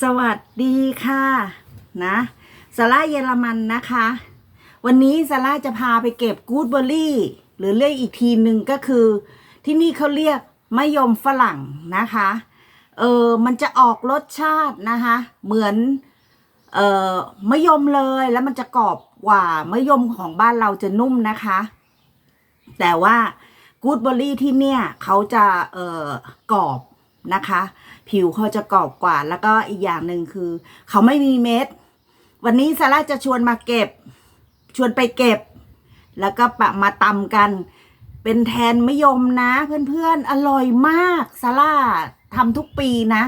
สวัสดีค่ะนะซาร่าเยอรมันนะคะ วันนี้ซาร่าจะพาไปเก็บกูดเบอร์รี่ หรือเรียกอีกทีหนึ่งก็คือ ที่นี่เขาเรียกมะยมฝรั่งนะคะเออมันจะออกรสชาตินะคะ เหมือนเออมะยมเลยแล้วมันจะกรอบกว่ามะยมของบ้านเราจะนุ่มนะคะ แต่ว่ากูดเบอร์รี่ที่เนี่ยเขาจะเออกรอบนะคะ ผิวเขาจะกรอบกว่า แล้วก็อีกอย่างหนึ่งคือ เขาไม่มีเม็ด วันนี้ซาร่าจะชวนมาเก็บ ชวนไปเก็บ แล้วก็ปะมาตำกัน เป็นแทนมะยมนะ เพื่อนๆ อร่อยมากซาร่าทำทุกปีนะ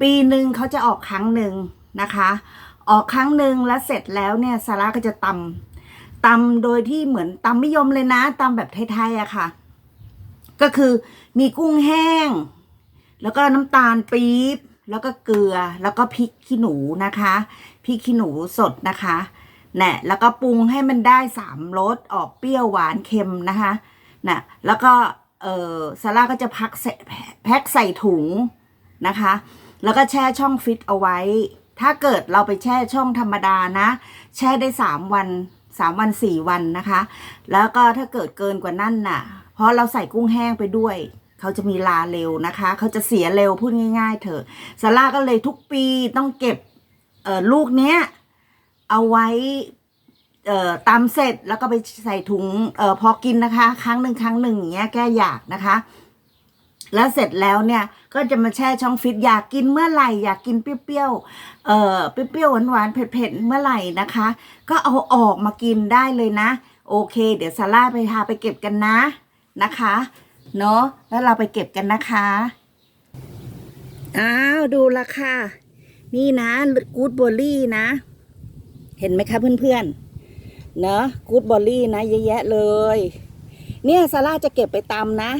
ปีหนึ่งเขาจะออกครั้งหนึ่งนะคะ ออกครั้งหนึ่งแล้วเสร็จแล้วเนี่ยซาร่าก็จะตำตำโดยที่เหมือนตำมะยมเลยนะตำแบบไทยๆอะค่ะ ก็คือมีกุ้งแห้ง แล้วก็น้ำตาลปี๊บ แล้วก็เกลือ แล้วก็พริกขี้หนูนะคะ พริกขี้หนูสดนะคะแน่แล้วก็ปรุงให้มันได้สามรสออกเปรี้ยวหวานเค็มนะคะน่ะแล้วก็เออซาร่าก็จะพักใส่แพ็คใส่ถุงนะคะ แล้วก็แช่ช่องฟิตเอาไว้ ถ้าเกิดเราไปแช่ช่องธรรมดานะ แช่ได้สามวันสามวันสี่วันนะคะ แล้วก็ถ้าเกิดเกินกว่านั้นน่ะ เพราะเราใส่กุ้งแห้งไปด้วย เขาจะมีลาเร็วนะคะ เขาจะเสียเร็วพูดง่าย ๆ เถอะซาร่าก็เลยทุกปีต้องเก็บลูกเนี้ยเอาไว้เอ่อตำเสร็จแล้วก็ไปใส่ถุงออพอกินนะคะ ครั้งหนึ่งครั้งหนึ่งอย่างเงี้ยแก้อยากนะคะ แล้วเสร็จแล้วเนี่ยก็จะมาแช่ช่องฟิตอยากกินเมื่อไหร่อยากกินเปรี้ยวๆเอ่อเปรี้ยวๆหวานๆเผ็ดๆเมื่อไหร่นะคะ ก็เอาออกมากินได้เลยนะ โอเค เดี๋ยวซาร่าไปพาไปเก็บกันนะนะคะ เนาะแล้วเราไปเก็บกันนะคะอ้าวดูละค่ะ นี่นะกูดบอลลี่นะ เห็นไหมคะเพื่อนๆเนอะกูดบอลลี่นะเยอะแยะเลย เนี่ยซาร่าจะเก็บไปตำนะ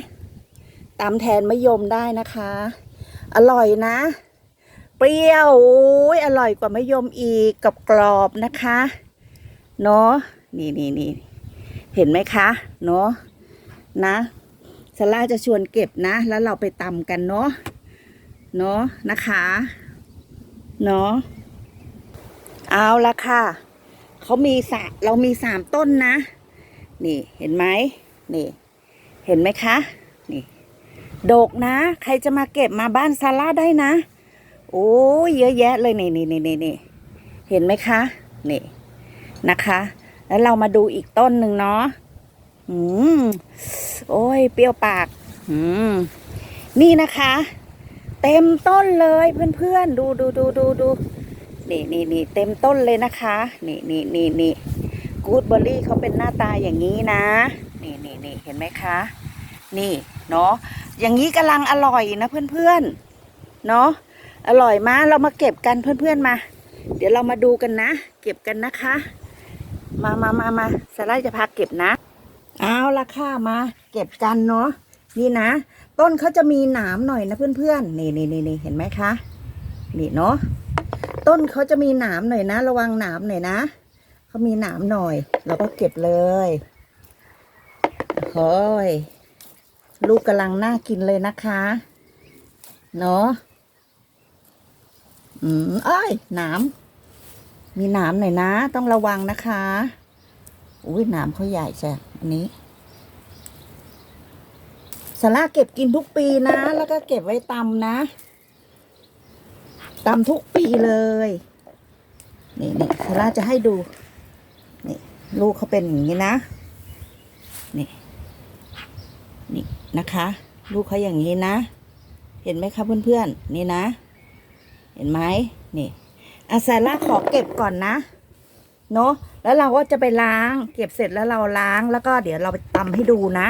ตำแทนมะยมได้นะคะ อร่อยนะ เปรี้ยวโอ้ยอร่อยกว่ามะยมอีกกับกรอบนะคะเนาะนี่นี่นี่เห็นไหมคะเนาะนะ ซาร่าจะชวนเก็บนะ แล้วเราไปตำกันเนาะเนาะนะคะเนาะเอาละค่ะเขามีสะเรามีสามต้นนะ นี่เห็นไหมนี่ เห็นไหมคะ นี่โดกนะ ใครจะมาเก็บมาบ้านซาร่าได้นะ โอ้เยอะแยะเลยนี่นี่นี่นี่นี่เห็นไหมคะ นี่นะคะ แล้วเรามาดูอีกต้นหนึ่งเนาะ อืมโอ้ย เปรี้ยวปาก อืม นี่นะคะ เต็มต้นเลยเพื่อนๆ ดูดูดูดูดูนี่นี่นี่เต็มต้นเลยนะคะ นี่นี่นี่นี่กูดเบอร์รี่เขาเป็นหน้าตาอย่างนี้นะ นี่นี่นี่เห็นไหมคะ นี่เนาะอย่างนี้กำลังอร่อยนะเพื่อนๆ เนาะอร่อยมากเรามาเก็บกันเพื่อนๆมา เดี๋ยวเรามาดูกันนะ เก็บกันนะคะ มามามามาสไลด์จะพาเก็บนะ เอาละค่ะมา เก็บกันเนาะนี่นะ ต้นเขาจะมีหนามหน่อยนะเพื่อนๆนี่นี่นี่นี่เห็นไหมคะนี่เนาะต้นเขาจะมีหนามหน่อยนะ ระวังหนามหน่อยนะเขามีหนามหน่อย เราก็เก็บเลยโอ้ยลูกกำลังน่ากินเลยนะคะ เนาะอืมเอ้ยหนามมีหนามหน่อยนะ ต้องระวังนะคะ อุ้ยหนามเขาใหญ่ใช่ อันนี้สาระเก็บกินทุกปีนะ แล้วก็เก็บไว้ตำนะตำทุกปีเลย นี่นี่ซาร่าจะให้ดู นี่ ลูกเขาเป็นอย่างนี้นะ นี่ นี่นะคะ ลูกเขาอย่างนี้นะ เห็นไหมคะเพื่อนๆ นี่นะ เห็นไหมนี่อาซาร่าขอเก็บก่อนนะ เนอะ แล้วเราก็จะไปล้าง เก็บเสร็จแล้วเราล้างแล้วก็เดี๋ยวเราไปตำให้ดูนะ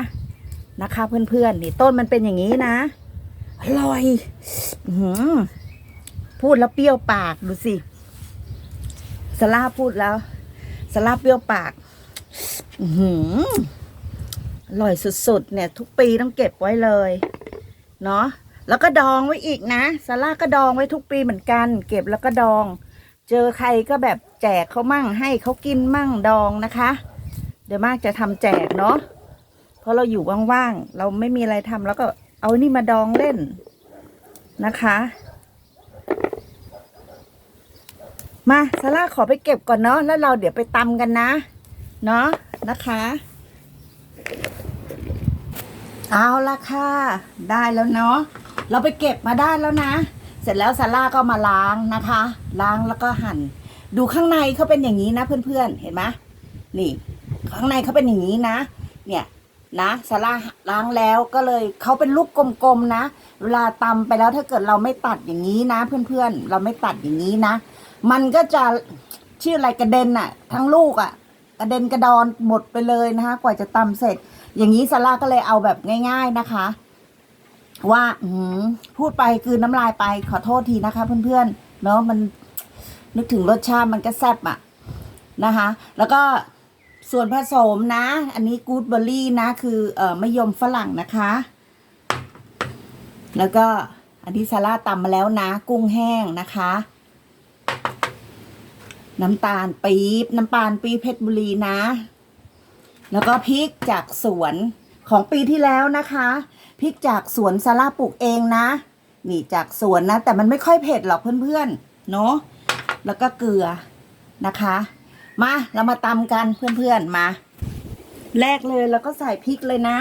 นะคะ เพื่อนๆนี่ต้นมันเป็นอย่างนี้นะอร่อยหืพูดแล้วเปรี้ยวปากดูสิสลาพูดแล้วสลาเปรี้ยวปากอือหือร่อยสุดๆ เนี่ย ทุกปีต้องเก็บไว้เลย เนาะแล้วก็ดองไว้อีกนะสลาก็ดองไว้ทุกปีเหมือนกัน เก็บแล้วก็ดอง เจอใครก็แบบแจกเขามั่งให้เขากินมั่งดองนะคะ เดี๋ยวมากจะทำแจกเนาะเพราะเราอยู่ว่างๆเราไม่มีอะไรทำแล้วก็เอานี่มาดองเล่นนะคะ มาซาร่าขอไปเก็บก่อนเนาะแล้วเราเดี๋ยวไปตำกันนะ เนาะนะคะ เอาละค่ะ ได้แล้วเนาะเราไปเก็บมาได้แล้วนะ ร็จแล้วซาร่าก็มาล้างนะคะ ล้างแล้วก็หั่น ดูข้างในเขาเป็นอย่างนี้นะเพื่อนๆ เห็นไหมนี่ ข้างในเขาเป็นอย่างนี้นะ เนี่ยนะซาร่าล้างแล้วก็เลยเขาเป็นลูกกลมๆนะ เวลาตำไปแล้วถ้าเกิดเราไม่ตัดอย่างนี้นะ เพื่อนๆ เราไม่ตัดอย่างนี้นะ มันก็จะชื่ออะไรกระเด็นอะทั้งลูกอะกระเด็นกระดอนหมดไปเลยนะคะ กว่าจะตำเสร็จ อย่างนี้ซาร่าก็เลยเอาแบบง่าย ๆนะคะ ว่าอืพูดไปคือน้ำลายไปขอโทษทีนะคะ เพื่อนๆเนาะมันนึกถึงรสชาติมันก็แซ่บอะนะคะ แล้วก็ส่วนผสมนะ อันนี้กูดเบอร์รี่นะ คือเอ่อมะยมฝรั่งนะคะ แล้วก็อันที่ซาร่าตำมาแล้วนะ กุ้งแห้งนะคะ น้ำตาลปี๊บน้ำตาลปี๊บเพชรบุรีนะ แล้วก็พริกจากสวน ของปีที่แล้วนะคะพริกจากสวนซาร่าปลูกเองนะ นี่จากสวนนะ แต่มันไม่ค่อยเผ็ดหรอกเพื่อนๆเนาะแล้วก็เกลือนะคะ มาเรามาตำกันเพื่อนๆมา แรกเลยแล้วก็ใส่พริกเลยนะ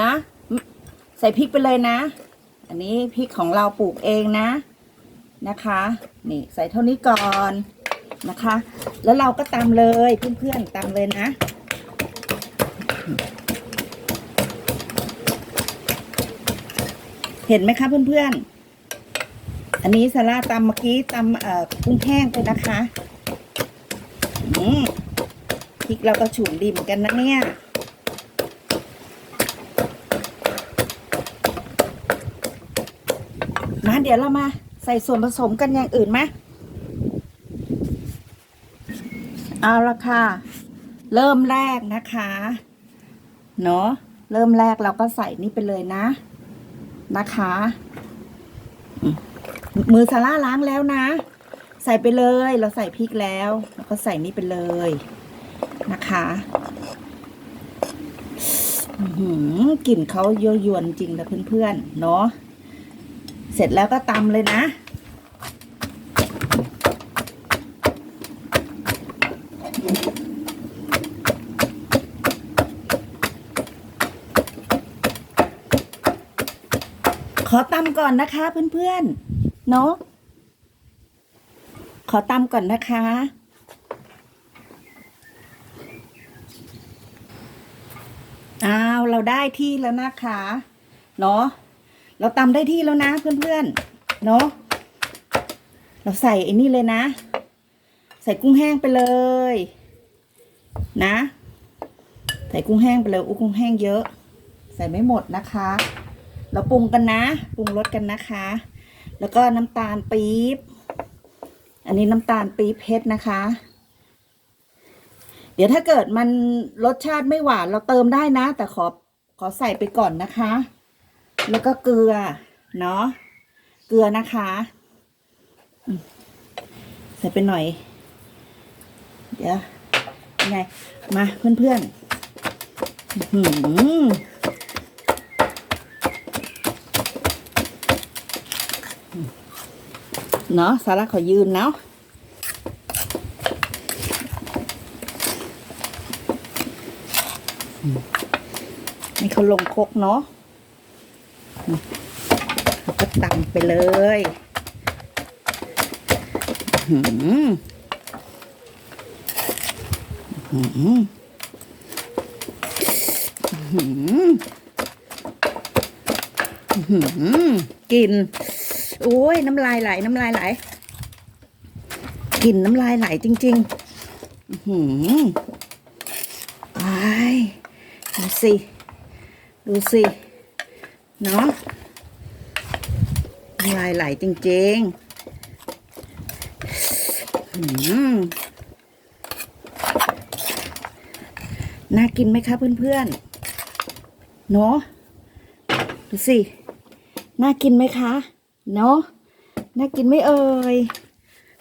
นะ ใส่พริกไปเลยนะ อันนี้พริกของเราปลูกเองนะนะคะ นี่ใส่เท่านี้ก่อนนะคะ แล้วเราก็ตำเลยเพื่อนๆตำเลยนะ เห็นไหมคะเพื่อนๆ อันนี้สาลาตำเมื่อกี้ตำเอ่อกุ้งแห้งไปนะคะอืมพริกเราก็ฉุนดีเหมือนกันนะเนี่ยมาเดี๋ยวเรามาใส่ส่วนผสมกันอย่างอื่นไหมเอาละค่ะ เริ่มแรกนะคะ เนาะเริ่มแรกเราก็ใส่นี่ไปเลยนะ นะคะ มือซาร่าล้างแล้วนะ ใส่ไปเลย เราใส่พริกแล้วแล้วก็ใส่นี่ไปเลยนะคะหือกลิ่นเขาโยยวนจริงนะเพื่อนๆเนาะเสร็จแล้วก็ตำเลยนะ ขอตำก่อนนะคะเพื่อนๆ เนาะ ขอตำก่อนนะคะ อ้าว เราได้ที่แล้วนะคะ เนาะ เราตำได้ที่แล้วนะเพื่อนๆ เนาะ เราใส่ไอ้นี่เลยนะ ใส่กุ้งแห้งไปเลย นะ ใส่กุ้งแห้งไปเลย อุ้กุ้งแห้งเยอะ ใส่ไม่หมดนะคะ เราปรุงกันนะ ปรุงรสกันนะคะ แล้วก็น้ำตาลปี๊บ อันนี้น้ำตาลปี๊บเพชรนะคะ เดี๋ยวถ้าเกิดมันรสชาติไม่หวานเราเติมได้นะ แต่ขอขอใส่ไปก่อนนะคะ แล้วก็เกลือ เนาะ เกลือนะคะ ใส่ไปหน่อย เดี๋ยวยังไง มาเพื่อนๆอื้อหือ เนาะสาระขอยืนเนาะอืมให้เขาลงคกเนาะเราก็ตำไปเลยอื้อหืออื้อหืออื้อหืออื้อหือกลิน โอ้ยน้ำลายไหลน้ำลายไหลกลิ่นน้ำลายไหลจริงๆอื้อหือไปดูสิดูสิเนาะน้ำลายไหลจริงๆหือน่ากินไหมคะเพื่อนๆเนาะดูสิ น่ากินไหมคะ เนาะน่ากินไม่เอ่ย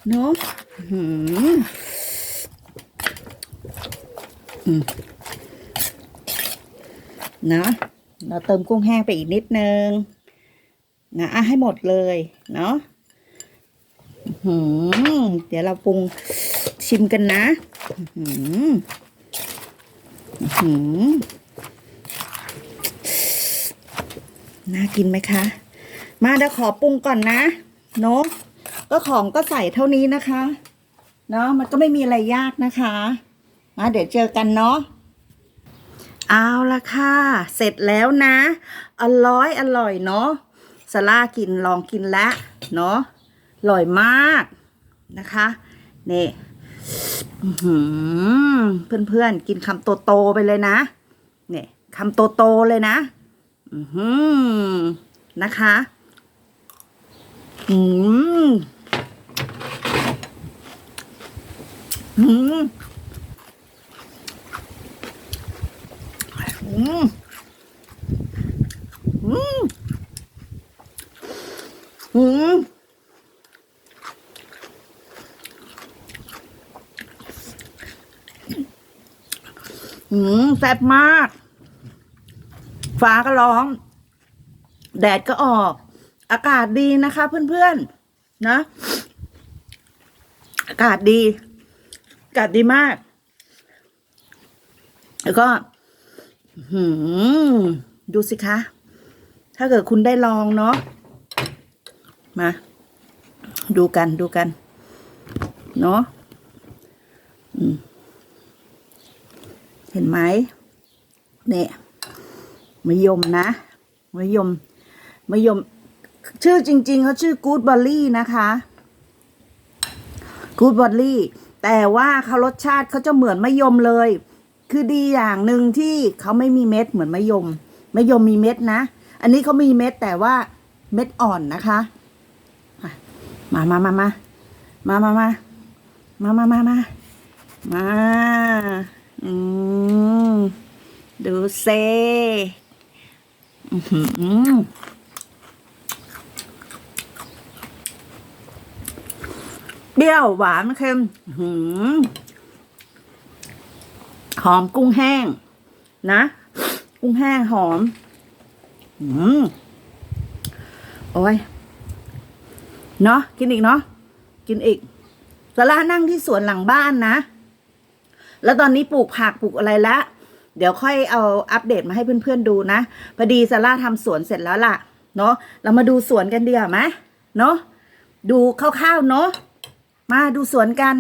เนาะอื้อหืมนะเราเติมกุ้งแห้งไปอีกนิดนึงนะอะให้หมดเลยเนาะหือเดี๋ยวเราปรุงชิมกันนะหืออื้อหือน่ากินไหมคะ มาเดี๋ยวขอปรุงก่อนนะเนาะก็ของก็ใส่เท่านี้นะคะเนาะมันก็ไม่มีอะไรยากนะคะมาเดี๋ยวเจอกันเนาะเอาละค่ะ เสร็จแล้วนะ อร่อยอร่อยเนาะสลากินลองกินแล้วเนาะอร่อยมากนะคะนี่อื้อหือเพื่อนๆ กินคำโตๆไปเลยนะเนี่ยคำโตๆเลยนะ อือหือนะคะ อืมอืมอืมอืมอืมอืมแซ่บมาก ฟ้าก็ร้อง แดดก็ออก อากาศดีนะคะเพื่อนๆนะ อากาศดี อากาศดีมาก แล้วก็หืมดูสิคะ ถ้าเกิดคุณได้ลองเนาะมา ดูกันดูกัน เนาะเห็นไหมเนี่ยมะยมนะมะยมมะยม ชื่อจริง ๆเขาชื่อกูดบอลลี่นะคะกูดบอลลี่แต่ว่าเขารสชาติเขาจะเหมือนมะยมเลย คือดีอย่างหนึ่งที่เขาไม่มีเม็ดเหมือนมะยมมะยมมีเม็ดนะ อันนี้เขามีเม็ดแต่ว่าเม็ดอ่อนนะคะ มามามามามามามามามามามามาอืมดูเซอื้อหือ เปรี้ยวหวานเค็มหือหอมกุ้งแห้ง นะ กุ้งแห้งหอมอืมโอ้ยเนาะกินอีกเนาะกินอีกสารานั่งที่สวนหลังบ้านนะ แล้วตอนนี้ปลูกผักปลูกอะไรแล้วเดี๋ยวค่อยเอาอัปเดตมาให้เพื่อนๆดูนะพอดีซาร่าทำสวนเสร็จแล้วล่ะ เนาะเรามาดูสวนกันเดีกว่าไหมเนาะดูคร่าวๆเนาะ มาดูสวนกัน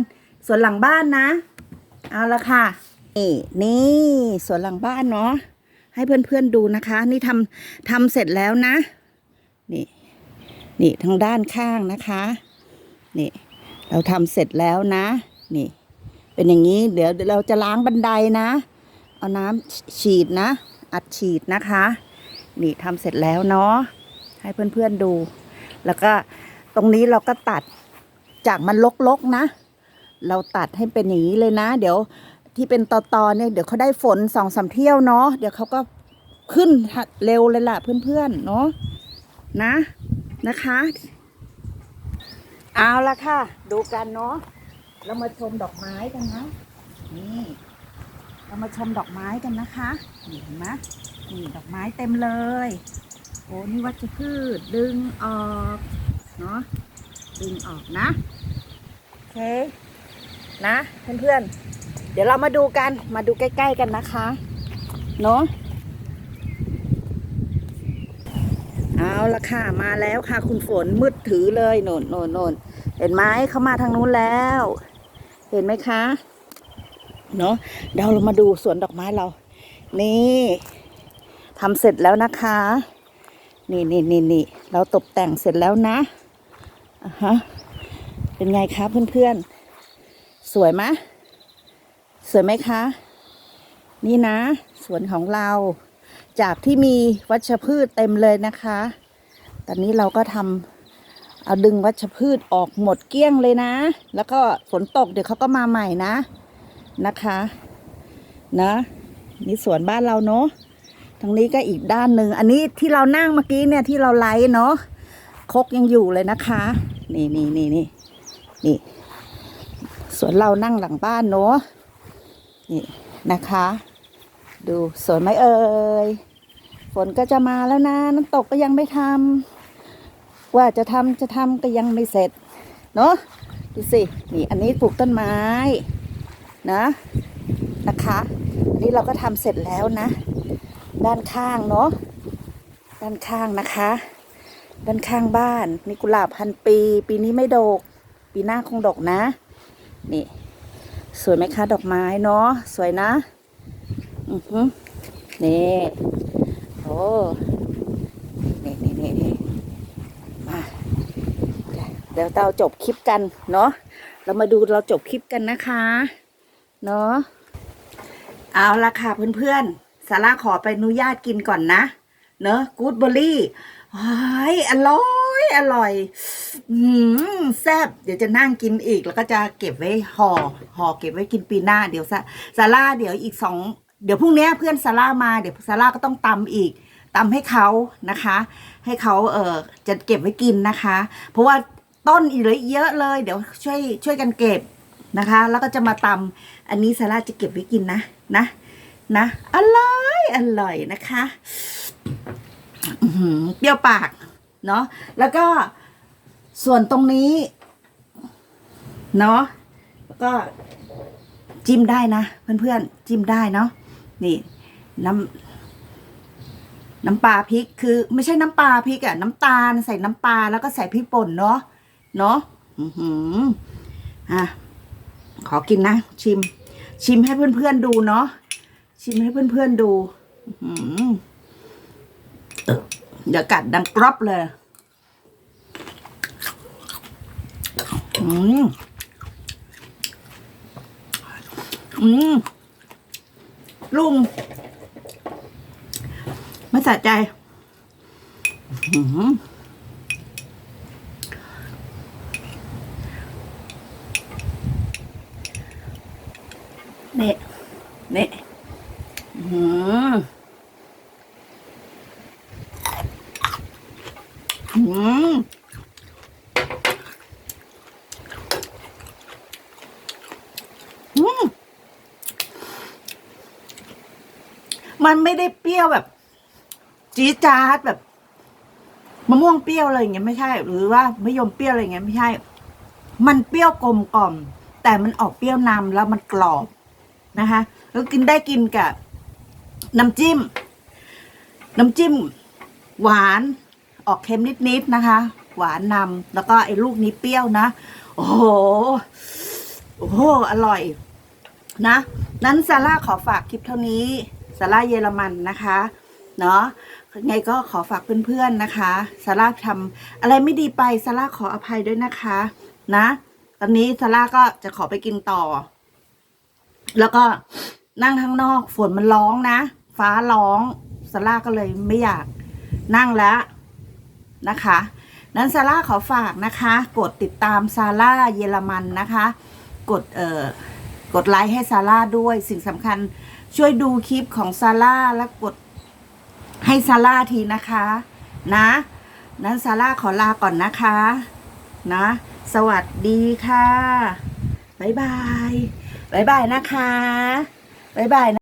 สวนหลังบ้านนะ เอาละค่ะ นี่นี่สวนหลังบ้านเนาะ ให้เพื่อนๆดูนะคะ นี่ทำทำเสร็จแล้วนะ นี่ นี่ทางด้านข้างนะคะ นี่ เราทำเสร็จแล้วนะ นี่ เป็นอย่างนี้ เดี๋ยวเราจะล้างบันไดนะ เอาน้ำฉีดนะ อัดฉีดนะคะ นี่ทำเสร็จแล้วเนาะ ให้เพื่อนๆดู แล้วก็ตรงนี้เราก็ตัด จากมันลกๆนะ เราตัดให้เป็นอย่างนี้เลยนะ เดี๋ยวที่เป็นตอๆเนี่ยเดี๋ยวเขาได้ฝนสองสามเที่ยวเนาะเดี๋ยวเขาก็ขึ้นเร็วเลยล่ะเพื่อนๆเนาะนะนะคะ เอาละค่ะ ดูกันเนาะเรามาชมดอกไม้กันนะนี่เรามาชมดอกไม้กันนะคะนี่เห็นไหมนี่ดอกไม้เต็มเลย โอ้นี่วัชพืชดึงออกเนาะ ดึงออกนะโอเคนะเพื่อนๆ เดี๋ยวเรามาดูกันมาดูใกล้ ๆ กันนะคะ เนาะเอาละค่ะมาแล้วค่ะ คุณฝนมืดถือเลยโน่นโน่นโน่นเห็นไหมเขามาทางนู้นแล้ว เห็นไหมคะเนาะเดี๋ยวเรามาดูสวนดอกไม้เรา นี่ทำเสร็จแล้วนะคะ นี่นี่นี่นี่เราตกแต่งเสร็จแล้วนะ ฮะเป็นไงคะเพื่อนๆ สวยไหมสวยไหมคะ นี่นะ สวนของเรา จากที่มีวัชพืชเต็มเลยนะคะ ตอนนี้เราก็ทำเอาดึงวัชพืชออกหมดเกลี้ยงเลยนะ แล้วก็ฝนตกเดี๋ยวเขาก็มาใหม่นะนะคะนะนี่สวนบ้านเราเนาะทางนี้ก็อีกด้านหนึ่ง อันนี้ที่เรานั่งเมื่อกี้เนี่ยที่เราไลฟ์เนาะคกยังอยู่เลยนะคะ นี่นี่นี่นี่นี่ สวนเรานั่งหลังบ้านเนาะนี่นะคะ ดูสวยไหมเอ่ยฝนก็จะมาแล้วนะน้ำตกก็ยังไม่ทำว่าจะทำจะทำก็ยังไม่เสร็จ เนาะดูสินี่อันนี้ปลูกต้นไม้นะนะคะอันนี้เราก็ทำเสร็จแล้วนะ ด้านข้างเนาะด้านข้างนะคะ ด้านข้างบ้านนี่กุหลาบพันปี ปีนี้ไม่ดก ปีหน้าคงดกนะ นี่ สวยไหมคะ ดอกไม้เนาะสวยนะ อือหือนี่โอ้นี่นี่นี่นี่มาเดี๋ยวเราจบคลิปกันเนาะเรามาดูเราจบคลิปกันนะคะ เนาะเอาละค่ะเพื่อนๆซาร่าขอไปอนุญาตกินก่อนนะ เนอะกูดเบอร์รี่ ยอร่อยอร่อยอืมแซ่บเดี๋ยวจะนั่งกินอีกแล้วก็จะเก็บไว้ห่อห่อเก็บไว้กินปีหน้าเดี๋ยวซาซาร่าเดี๋ยวอีกสองเดี๋ยวพรุ่งนี้เพื่อนซาร่ามาเดี๋ยวซาร่าก็ต้องตำอีกตำให้เขานะคะ ให้เขาเออจะเก็บไว้กินนะคะ เพราะว่าต้นอีกเหลยเยอะเลย เดี๋ยวช่วยช่วยกันเก็บนะคะ แล้วก็จะมาตำอันนี้ซาร่าจะเก็บไว้กินนะนะนะอร่อยอร่อยนะคะ เปรี้ยวปาก เนาะแล้วก็ส่วนตรงนี้ เนาะแล้วก็จิ้มได้นะเพื่อนๆจิ้มได้เนาะนี่น้ำน้ำปลาพริกคือ ไม่ใช่น้ำปลาพริกอะน้ำตาลใส่น้ำปลาแล้วก็ใส่พริกป่นเนาะเนาะอือหืออะขอกินนะ ชิม ชิมให้เพื่อนๆดูเนาะชิมให้เพื่อนๆดู อือหือ เดี๋ยวกัดดังกรอบเลย อืม อืม ลุง ไม่สะใจ อืมเนี่ยเนี่ยอืม อืมอืม มันไม่ได้เปรี้ยวแบบ จี๊ดจ๊าดแบบมะม่วงเปรี้ยวอะไรอย่างเงี้ยไม่ใช่ หรือว่ามะยมเปรี้ยวอะไรอย่างเงี้ยไม่ใช่ มันเปรี้ยวกลมกล่อม แต่มันออกเปรี้ยวนำแล้วมันกรอบนะคะแล้วกินได้กินกับน้ำจิ้ม น้ำจิ้ม หวานออกเค็มนิดๆนะคะ หวานนำแล้วก็ไอ้ลูกนี้เปรี้ยวนะ โอ้โหโอ้โหอร่อย นะ นั้นซาร่าขอฝากคลิปเท่านี้ ซาร่าเยอรมันนะคะเนาะไงก็ขอฝากเพื่อนๆนะคะซาร่าทำอะไรไม่ดีไปซาร่าขออภัยด้วยนะคะ นะ ตอนนี้ซาร่าก็จะขอไปกินต่อ แล้วก็นั่งข้างนอกฝนมันร้องนะ ฟ้าร้องซาร่าก็เลยไม่อยากนั่งแล้วนะคะ นั้นซาร่าขอฝากนะคะ กดติดตามซาร่าเยอรมันนะคะ กดเอ่อกดไลค์ให้ซาร่าด้วยสิ่งสำคัญ ช่วยดูคลิปของซาร่าและกดให้ซาร่าทีนะคะ นะ นั้นซาร่าขอลาก่อนนะคะ นะ สวัสดีค่ะ บ๊ายบาย บ๊ายบายนะคะ บ๊ายบายนะ